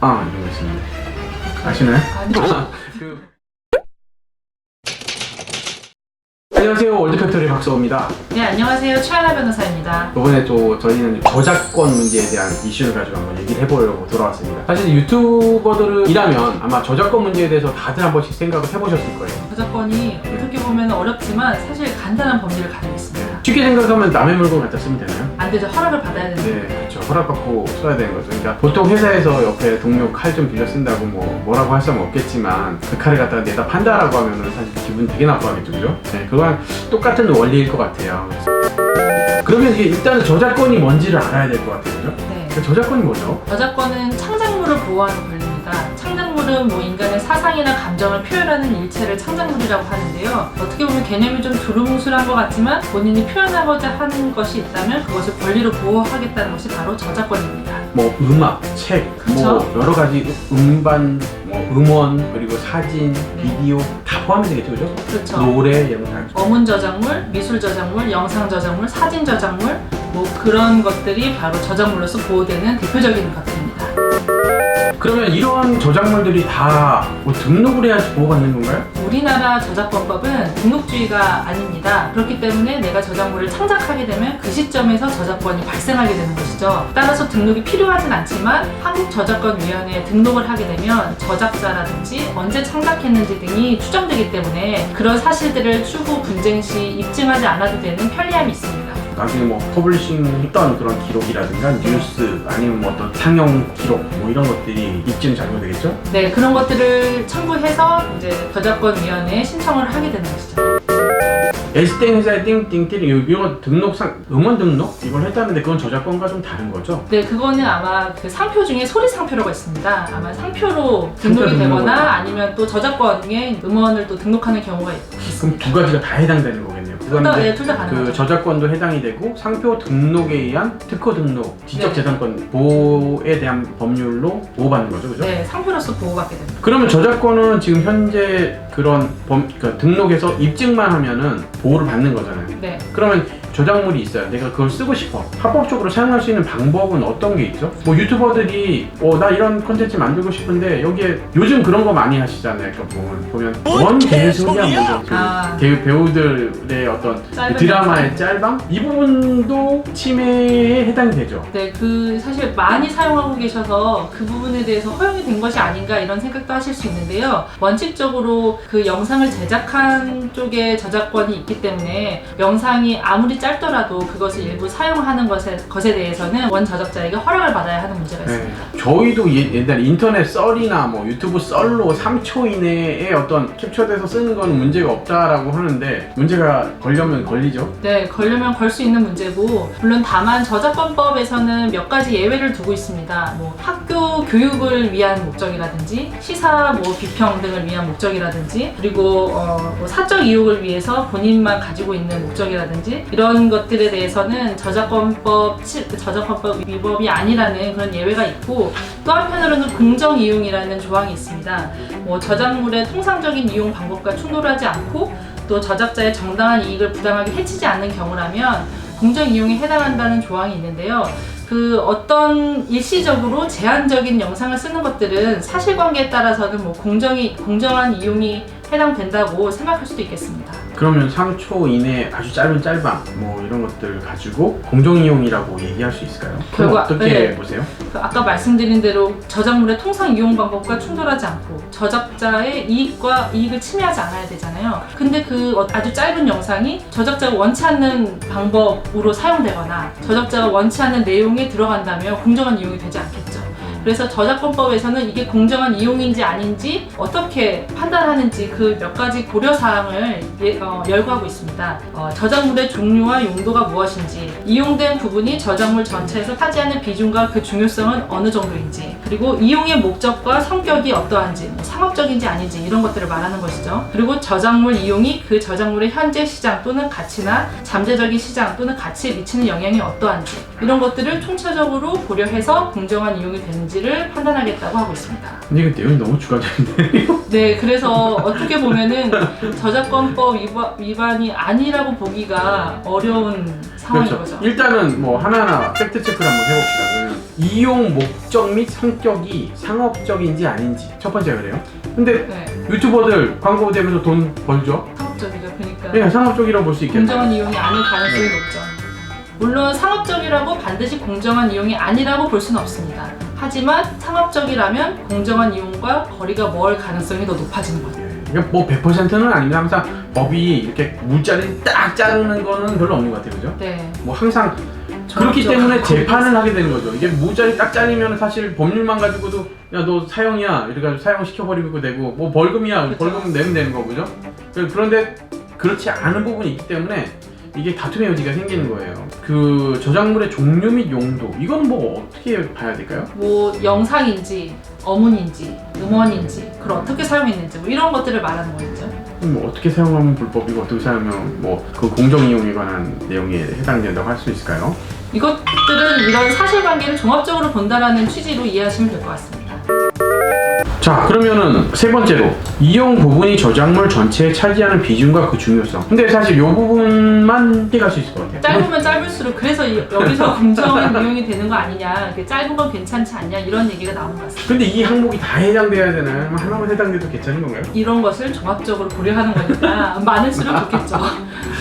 아거 있습니다. 아시나요? 아니요. 그... 안녕하세요 월드팩토리 박서호입니다. 네, 안녕하세요. 최하나 변호사입니다. 이번에 또 저희는 저작권 문제에 대한 이슈를 가지고 한번 얘기를 해보려고 돌아왔습니다. 사실 유튜버들이라면 아마 저작권 문제에 대해서 다들 한 번씩 생각을 해보셨을 거예요. 저작권이 어떻게 보면 어렵지만 사실 간단한 범위를 가지고 있습니다. 쉽게 생각하면 남의 물건 갖다 쓰면 되나요? 안 되죠. 허락을 받아야 되는데. 네, 그렇죠. 허락받고 써야 되는 거죠. 그러니까 보통 회사에서 옆에 동료 칼 좀 빌려 쓴다고 뭐 뭐라고 할 수는 없겠지만 그 칼을 갖다가 내다 판다라고 하면은 사실 기분 되게 나빠하겠죠, 그죠? 네, 그건 똑같은 원리일 것 같아요. 그러면 이게 일단은 저작권이 뭔지를 알아야 될 것 같아요, 그죠? 네. 그 저작권이 뭐죠? 저작권은 창작물을 보호하는 권리입니다. 창작 물은 뭐 인간의 사상이나 감정을 표현하는 일체를 창작물이라고 하는데요. 어떻게 보면 개념이 좀 두루뭉술한 것 같지만 본인이 표현하고자 하는 것이 있다면 그것을 권리로 보호하겠다는 것이 바로 저작권입니다. 뭐 음악, 책, 뭐 그쵸. 여러 가지 음반, 뭐 음원 그리고 사진, 비디오 다 포함이 되겠죠, 그죠? 그렇죠. 노래 이런 거 다. 있죠. 어문 저작물, 미술 저작물, 영상 저작물, 사진 저작물 뭐 그런 것들이 바로 저작물로서 보호되는 대표적인 것들입니다. 그러면 이러한 저작물들이 다 뭐 등록을 해야지 보호받는 건가요? 우리나라 저작권법은 등록주의가 아닙니다. 그렇기 때문에 내가 저작물을 창작하게 되면 그 시점에서 저작권이 발생하게 되는 것이죠. 따라서 등록이 필요하진 않지만 한국저작권위원회에 등록을 하게 되면 저작자라든지 언제 창작했는지 등이 추정되기 때문에 그런 사실들을 추후 분쟁 시 입증하지 않아도 되는 편리함이 있습니다. 나중에 뭐 퍼블리싱 했던 그런 기록이라든가 뉴스 아니면 뭐 어떤 상영 기록 뭐 이런 것들이 입증 자료가 되겠죠? 네, 그런 것들을 첨부해서 이제 저작권위원회에 신청을 하게 되는 것이죠. S땡 회사의 띵띵띵 이거 등록상 음원 등록 이걸 했다는데 그건 저작권과 좀 다른 거죠? 네, 그거는 아마 그 상표 중에 소리 상표라고 있습니다. 아마 상표로 등록이 상표 되거나 등록을. 아니면 또 저작권 중에 음원을 또 등록하는 경우가 있- 그럼 있습니다. 두 가지가 다 해당되는 거겠네요. 둘 다, 네, 둘다 그 가능하죠. 저작권도 해당이 되고 상표 등록에 의한 특허 등록, 네. 지적재산권 보호에 대한 법률로 보호받는 거죠, 그죠? 네, 상표로서 보호받게 됩니다. 그러면 저작권은 지금 현재 그런 범, 그러니까 등록해서 입증만 하면은 보호를 받는 거잖아요. 네, 그러면 저작물이 있어요. 내가 그걸 쓰고 싶어. 합법적으로 사용할 수 있는 방법은 어떤 게 있죠? 뭐 유튜버들이 어, 나 이런 컨텐츠 만들고 싶은데 여기에 요즘 그런 거 많이 하시잖아요. 그러니까 보면 보면 원 개소리야 뭐죠? 그 아. 배- 배우들의 어떤 짧은 드라마의 짤방 이 부분도 침해에 해당이 되죠. 네, 그 사실 많이 사용하고 계셔서 그 부분에 대해서 허용이 된 것이 아닌가 이런 생각도 하실 수 있는데요. 원칙적으로 그 영상을 제작한 쪽에 저작권이 있기 때문에 영상이 아무리 짧 더라도 그것을 일부 사용하는 것에, 것에 대해서는 원 저작자에게 허락을 받아야 하는 문제가 네. 있습니다. 저희도 예- 옛날 인터넷 썰이나 뭐 유튜브 썰로 3초 이내에 어떤 캡처돼서 쓰는 건 문제가 없다라고 하는데 문제가 걸려면 걸리죠. 네, 걸려면 걸 수 있는 문제고, 물론 다만 저작권법에서는 몇 가지 예외를 두고 있습니다. 뭐 학교 교육을 위한 목적이라든지, 시사 뭐 비평 등을 위한 목적이라든지, 그리고 어, 뭐 사적 이용을 위해서 본인만 가지고 있는 목적이라든지, 이런 것들에 대해서는 저작권법, 치- 저작권법 위법이 아니라는 그런 예외가 있고, 또 한편으로는 공정 이용이라는 조항이 있습니다. 뭐 저작물의 통상적인 이용 방법과 충돌하지 않고, 또 저작자의 정당한 이익을 부당하게 해치지 않는 경우라면 공정 이용에 해당한다는 조항이 있는데요. 그 어떤 일시적으로 제한적인 영상을 쓰는 것들은 사실관계에 따라서는 뭐 공정이 공정한 이용이 해당된다고 생각할 수도 있겠습니다. 그러면 3초 이내 아주 짧은 짤방 뭐 이런 것들 가지고 공정이용이라고 얘기할 수 있을까요? 그럼 결과- 어떻게 네. 보세요? 그 아까 말씀드린 대로 저작물의 통상 이용 방법과 충돌하지 않고 저작자의 이익과 이익을 침해하지 않아야 되잖아요. 근데 그 어- 아주 짧은 영상이 저작자가 원치 않는 방법으로 사용되거나 저작자가 원치 않는 내용에 들어간다면 공정한 이용이 되지 않겠죠. 그래서 저작권법에서는 이게 공정한 이용인지 아닌지 어떻게 판단하는지 그 몇 가지 고려 사항을 예- 어, 열거하고 있습니다. 어, 저작물의 종류와 용도가 무엇인지, 이용된 부분이 저작물 전체에서 차지하는 비중과 그 중요성은 어느 정도인지, 그리고 이용의 목적과 성격이 어떠한지, 뭐 상업적인지 아닌지 이런 것들을 말하는 것이죠. 그리고 저작물 이용이 그 저작물의 현재 시장 또는 가치나 잠재적인 시장 또는 가치에 미치는 영향이 어떠한지 이런 것들을 총체적으로 고려해서 공정한 이용이 되는지 를 판단하겠다고 하고 있습니다. 근데 이거 내용이 너무 주관적인데 네, 그래서 어떻게 보면은 저작권법 위반, 위반이 아니라고 보기가 어려운 상황인 그렇죠. 거죠. 일단은 뭐 하나하나 팩트 체크를 한번 해봅시다. 그러면 이용 목적 및 성격이 상업적인지 아닌지 첫 번째 그래요. 근데 네, 유튜버들 광고 되면서 돈 벌죠. 상업적이죠. 그러니까 네, 상업적이라고 볼 수 있겠네요. 공정한 이용이 아닐 가능성이 높죠. 물론 상업적이라고 반드시 공정한 이용이 아니라고 볼 수는 없습니다. 하지만 상업적이라면 공정한 이용과 거리가 멀 가능성이 더 높아지는 거죠. 그러니까 뭐 100%는 아닌데 항상 법이 이렇게 물자리 딱 자르는 거는 별로 없는 것 같아요, 그죠? 네. 뭐 항상 그렇기 때문에 재판을 하게 되는 거죠. 이게 무자리 딱 잘리면 사실 법률만 가지고도 야 너 사형이야 이래가지고 사형 시켜버리고 되고 뭐 벌금이야 그쵸. 벌금 내면 되는 거고죠. 그- 그런데 그렇지 않은 부분이 있기 때문에 이게 다툼의 여지가 생기는 거예요. 그 저작물의 종류 및 용도 이건 뭐 어떻게 봐야 될까요? 뭐 영상인지 어문인지 음원인지 그걸 어떻게 사용했는지 뭐 이런 것들을 말하는 거겠죠. 그럼 뭐 어떻게 사용하면 불법이고 어떻게 사용하면 뭐 그 공정 이용에 관한 내용에 해당된다고 할 수 있을까요? 이것들은 이런 사실관계를 종합적으로 본다라는 취지로 이해하시면 될 것 같습니다. 자 그러면은 세 번째로 이용 부분이 저작물 전체에 차지하는 비중과 그 중요성 근데 사실 이 부분만 피할 수 있을 것 같아요 짧으면 짧을수록 그래서 이- 여기서 공정한 이용이 되는 거 아니냐, 짧은 건 괜찮지 않냐 이런 얘기가 나오는 것 같습니다. 근데 이 항목이 다 해당돼야 되나요? 아니면 하나만 해당돼도 괜찮은 건가요? 이런 것을 종합적으로 고려하는 거니까 많을수록 좋겠죠.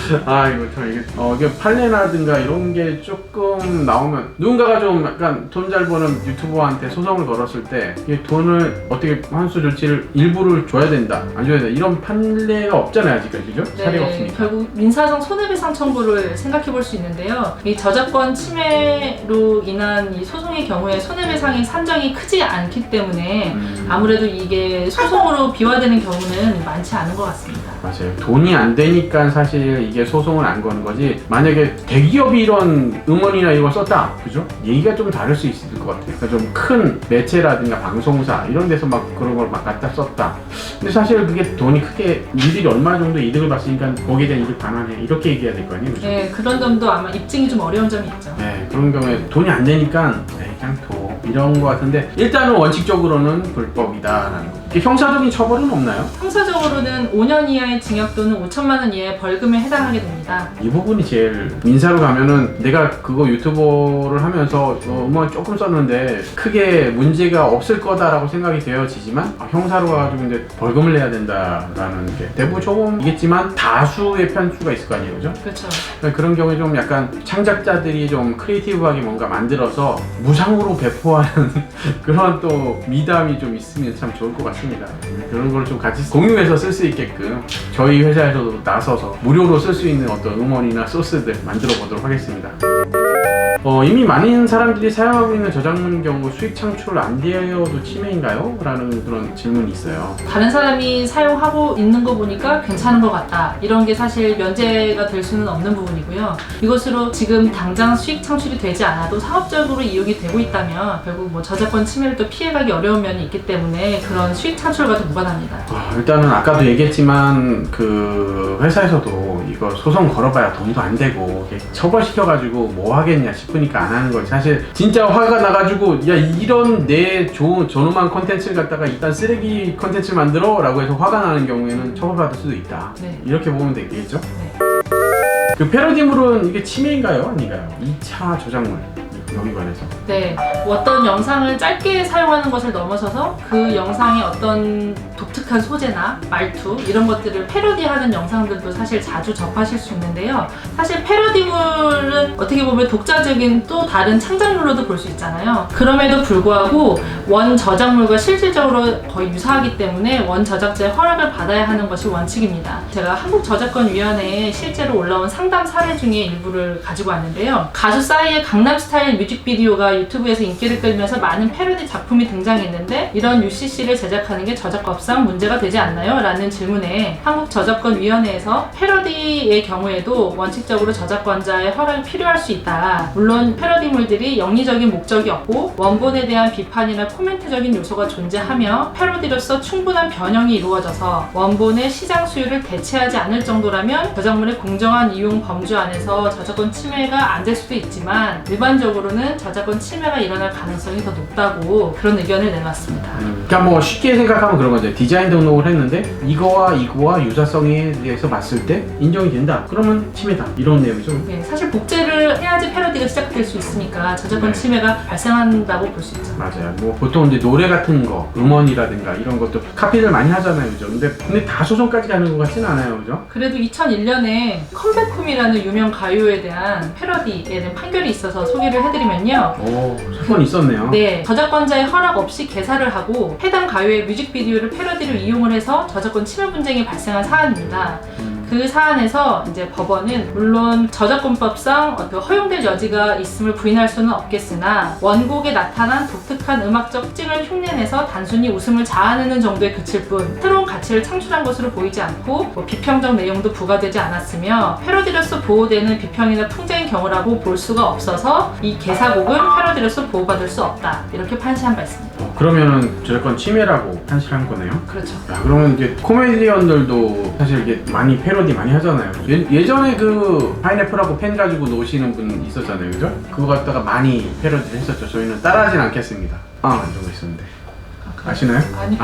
아 이거 참 이게 어 이게 판례라든가 이런 게 조금 나오면 누군가가 좀 약간 돈 잘 버는 유튜버한테 소송을 걸었을 때이 돈을 어떻게 환수 조치를 일부를 줘야 된다 안 줘야 된다 이런 판례가 없잖아요 아직까지 그죠? 사례가 없으니까 네, 결국 민사상 손해배상 청구를 생각해 볼 수 있는데요. 이 저작권 침해로 인한 이 소송의 경우에 손해배상의 산정이 크지 않기 때문에 음. 아무래도 이게 소송으로 비화되는 경우는 많지 않은 것 같습니다. 맞아요. 돈이 안 되니까 사실 이게 소송을 안 거는 거지. 만약에 대기업이 이런 음원이나 이걸 썼다, 그죠? 얘기가 좀 다를 수 있을 것 같아요. 그러니까 좀 큰 매체라든가 방송사 이런 데서 막 그런 걸 막 갖다 썼다. 근데 사실 그게 돈이 크게 니들이 얼마 정도 이득을 봤으니까 거기에 대한 이득 반환해 이렇게 얘기해야 될 거 아니에요, 그죠? 네, 그런 점도 아마 입증이 좀 어려운 점이 있죠. 네, 그런 경우에 돈이 안 되니까 에이, 그냥 둬 이런 거 같은데 일단은 원칙적으로는 불법이다라는 거. 형사적인 처벌은 없나요? 형사적으로는 5년 이하의 징역 또는 5천만 원 이하의 벌금에 해당하게 됩니다. 이 부분이 제일 민사로 가면은 내가 그거 유튜버를 하면서 어, 음원 조금 썼는데 크게 문제가 없을 거다라고 생각이 되어지지만 아, 형사로 가가지고 이제 벌금을 내야 된다라는 게 대부분 조금이겠지만 다수의 편수가 있을 거 아니에요 그죠? 그렇죠. 그러니까 그런 경우에 좀 약간 창작자들이 좀 크리에이티브하게 뭔가 만들어서 무상으로 배포하는 그런 또 미담이 좀 있으면 참 좋을 것 같 습니다. 그런 걸 좀 같이 공유해서 쓸 수 있게끔 저희 회사에서도 나서서 무료로 쓸 수 있는 어떤 음원이나 소스들 만들어 보도록 하겠습니다. 어, 이미 많은 사람들이 사용하고 있는 저작물 경우 수익 창출 안 되어도 침해인가요? 라는 그런 질문이 있어요. 다른 사람이 사용하고 있는 거 보니까 괜찮은 것 같다. 이런 게 사실 면제가 될 수는 없는 부분이고요. 이것으로 지금 당장 수익 창출이 되지 않아도 상업적으로 이용이 되고 있다면 결국 뭐 저작권 침해를 또 피해가기 어려운 면이 있기 때문에 그런 수익 창출과도 무관합니다. 아, 일단은 아까도 얘기했지만 그 회사에서도 이거 소송 걸어봐야 돈도 안 되고 처벌시켜가지고 뭐 하겠냐 싶 으니까 안 하는 거지 사실 진짜 화가 나가지고 야 이런 내 좋은 저놈한 컨텐츠를 갖다가 일단 쓰레기 컨텐츠 만들어 라고 해서 화가 나는 경우에는 처벌받을 수도 있다 네. 이렇게 보면 되겠죠 네. 그 패러디물은 이게 침해인가요 아닌가요? 2차 저작물 여기 관해서 네, 어떤 영상을 짧게 사용하는 것을 넘어서서 그 영상의 어떤 독특한 소재나 말투 이런 것들을 패러디하는 영상들도 사실 자주 접하실 수 있는데요. 사실 패러디물은 어떻게 보면 독자적인 또 다른 창작물로도 볼 수 있잖아요. 그럼에도 불구하고 원 저작물과 실질적으로 거의 유사하기 때문에 원 저작자의 허락을 받아야 하는 것이 원칙입니다. 제가 한국저작권위원회에 실제로 올라온 상담 사례 중에 일부를 가지고 왔는데요. 가수 싸이의 강남스타일 뮤직비디오가 유튜브에서 인기를 끌면서 많은 패러디 작품이 등장했는데 이런 UCC를 제작하는 게 저작법상 문제가 되지 않나요? 라는 질문에 한국저작권위원회에서 패러디의 경우에도 원칙적으로 저작권자의 허락이 필요할 수 있다. 물론 패러디물들이 영리적인 목적이 없고 원본에 대한 비판이나 코멘트적인 요소가 존재하며 패러디로서 충분한 변형이 이루어져서 원본의 시장 수요를 대체하지 않을 정도라면 저작물의 공정한 이용 범주 안에서 저작권 침해가 안 될 수도 있지만 일반적으로 앞으로는 저작권 침해가 일어날 가능성이 더 높다고 그런 의견을 내놨습니다. 그러니까 뭐 쉽게 생각하면 그런 거죠. 디자인 등록을 했는데 이거와 이거와 유사성에 대해서 봤을 때 인정이 된다. 그러면 침해다. 이런 내용이죠. 네, 사실 복제를 해야지 패러디가 시작될 수 있으니까 저작권 네. 침해가 발생한다고 볼 수 있죠. 맞아요. 뭐 보통 이제 노래 같은 거, 음원이라든가 이런 것도 카피를 많이 하잖아요, 그죠? 근데 근데 다 소송까지 가는 것 같진 않아요, 그죠? 그래도 2001년에 컴백홈이라는 유명 가요에 대한 패러디에 대한 판결이 있어서 소개를 해드 리면요. 오, 사건 있었네요. 네, 저작권자의 허락 없이 개사를 하고 해당 가요의 뮤직비디오를 패러디를 이용을 해서 저작권 침해 분쟁이 발생한 사안입니다. 음, 그 사안에서 이제 법원은 물론 저작권법상 어, 그 허용될 여지가 있음을 부인할 수는 없겠으나 원곡에 나타난 독특한 음악적 특징을 흉내내서 단순히 웃음을 자아내는 정도에 그칠 뿐 새로운 가치를 창출한 것으로 보이지 않고 뭐 비평적 내용도 부과되지 않았으며 패러디로서 보호되는 비평이나 풍자인 경우라고 볼 수가 없어서 이 개사곡은 패러디로서 보호받을 수 없다 이렇게 판시한 바 있습니다. 어, 그러면은 저작권 침해라고 판시한 거네요. 그렇죠. 야, 그러면 이제 코미디언들도 사실 이게 많이 패러 디 많이 하잖아요. 예, 전에그 파인애플하고 펜 가지고 노시는 분 있었잖아요, 그죠? 그거 갖다가 많이 패러디를 했었죠. 저희는 따라하진 않겠습니다. 아, 안 적고 있었는데. 아시나요? 아니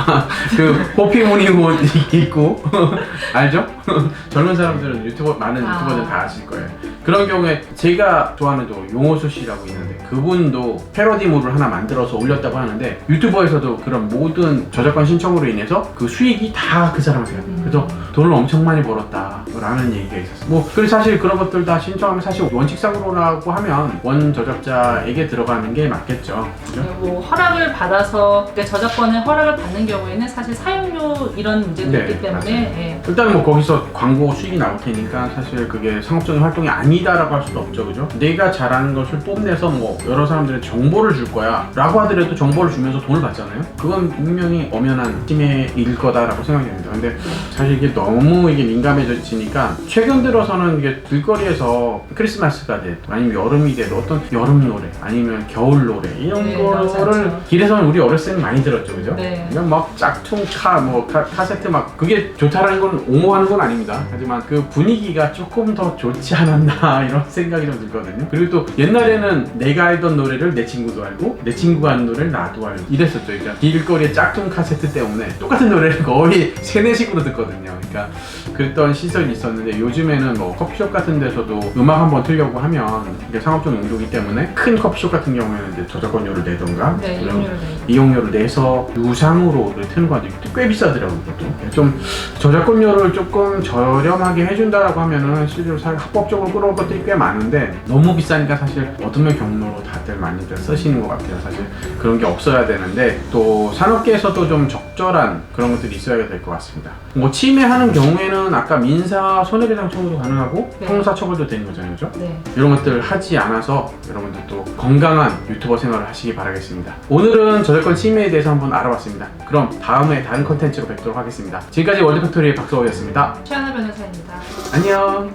그 호피 무늬 옷 입고 알죠? 젊은 사람들은 유튜버 많은 아. 유튜버들 다 아실 거예요. 그런 경우에 제가 좋아하는 또 용호수 씨라고 있는데 그분도 패러디물을 하나 만들어서 올렸다고 하는데 유튜버에서도 그런 모든 저작권 신청으로 인해서 그 수익이 다 그 사람한테 가요. 그래서 돈을 엄청 많이 벌었다 라는 얘기가 있었어요. 뭐 그리고 사실 그런 것들 다 신청하면 사실 원칙상으로라고 하면 원 저작자에게 들어가는 게 맞겠죠. 그죠? 뭐 허락을 받아서 그러니까 저작권의 허락을 받는 경우에는 사실 사용료 이런 문제도 네, 있기 때문에. 예. 일단 뭐 거기서 광고 수익이 나올 테니까 사실 그게 상업적인 활동이 아니다라고 할 수도 없죠 그죠? 내가 잘하는 것을 뽐내서 뭐 여러 사람들의 정보를 줄 거야 라고 하더라도 정보를 주면서 돈을 받잖아요 그건 분명히 엄연한 침해일 거다라고 생각이 됩니다 근데 사실 이게 너무 이게 민감해지니까 최근 들어서는 이게 길거리에서 크리스마스가 돼도 아니면 여름이 돼도 어떤 여름 노래 아니면 겨울 노래 이런 네, 거를 많죠. 길에서는 우리 어렸을 때는 많이 들었죠 그죠? 네. 그냥 막 짝퉁 카, 뭐 카, 카세트 막 그게 좋다라는 건 옹호하는 건 아닙니다. 하지만 그 분위기가 조금 더 좋지 않았나 이런 생각이 좀 들거든요. 그리고 또 옛날에는 내가 알던 노래를 내 친구도 알고 내 친구가 아는 노래를 나도 알고 이랬었죠. 그러니까 길거리에 짝퉁 카세트 때문에 똑같은 노래를 거의 세네식으로 듣거든요. 그러니까 그랬던 시절이 있었 는데 요즘에는 뭐 커피숍 같은 데서도 음악 한번 틀려고 하면 이게 상업적 용도이기 때문에 큰 커피숍 같은 경우에는 이제 저작권료를 내던가 네, 그런 이용료를 내서 유상으로 트는 거 같아요. 꽤 비싸더라고요. 그것도. 좀 저작권료를 조금 저렴하게 해준다라고 하면은 실제로 사- 합법적으로 끌어올 것들이 꽤 많은데 너무 비싸니까 사실 얻으면 경로로 다들 많이들 쓰시는 것 같아요. 사실 그런 게 없어야 되는데 또 산업계에서도 좀 적절한 그런 것들이 있어야 될 것 같습니다. 뭐 침해하는 경우에는 아까 민사 손해배상 청구도 가능하고 네. 형사 처벌도 되는 거잖아요. 그죠? 네. 이런 것들 하지 않아서 여러분들 또 건강한 유튜버 생활을 하시기 바라겠습니다. 오늘은 저작권 침해에 대해서 한번 알아봤습니다. 그럼 다음에 다른 컨텐츠로 뵙도록 하겠습니다. 지금까지 월드팩토리의 박서호였습니다. 최하나 변호사입니다. 안녕!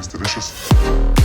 It's delicious.